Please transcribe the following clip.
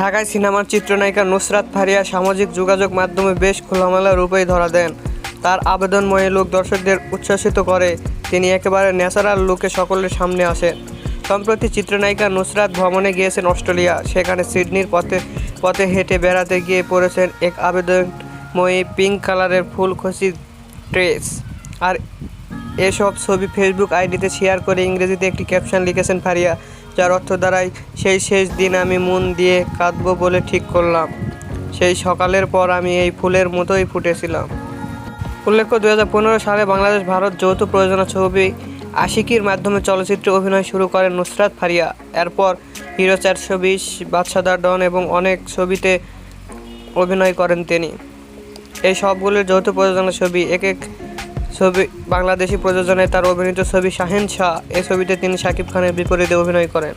ঢাকায় সিনেমার চিত্রনায়িকা নুসরাত ফারিয়া সামাজিক যোগাযোগ মাধ্যমে বেশ খোলামেলা রূপেই ধরা দেন। তার আবেদনময়ী লোক দর্শকদের উচ্ছ্বসিত করে। তিনি একেবারে ন্যাচারাল লুকে সকলের সামনে আসেন। সম্প্রতি চিত্রনায়িকা নুসরাত ভ্রমণে গিয়েছেন অস্ট্রেলিয়া। সেখানে সিডনির পথে পথে হেঁটে বেড়াতে গিয়ে পড়েছেন এক আবেদনময়ী পিঙ্ক কালারের ফুলখসি ড্রেস। আর এসব ছবি ফেসবুক আইডিতে শেয়ার করে ইংরেজিতে একটি ক্যাপশন লিখেছেন ফারিয়া। যার অর্থ দাঁড়ায় সেই শেষ দিন আমি মন দিয়ে কাঁদবো বলে ঠিক করলাম। সেই সকালের পর আমি এই ফুলের মতোই ফুটেছিলাম। উল্লেখ্য দুই হাজার পনেরো সালে বাংলাদেশ ভারত যৌথ প্রযোজনা ছবি আশিকির মাধ্যমে চলচ্চিত্রে অভিনয় শুরু করেন নুসরাত ফারিয়া। এরপর হিরো চারশো বিশ বাদশাদার ডন এবং অনেক ছবিতে অভিনয় করেন তিনি। এই সবগুলোর যৌথ প্রযোজনা ছবি এক এক ছবি, বাংলাদেশি প্রযোজনায় তার অভিনীত ছবি শাহেন শাহ। এ ছবিতে তিনি শাকিব খানের বিপরীতে অভিনয় করেন।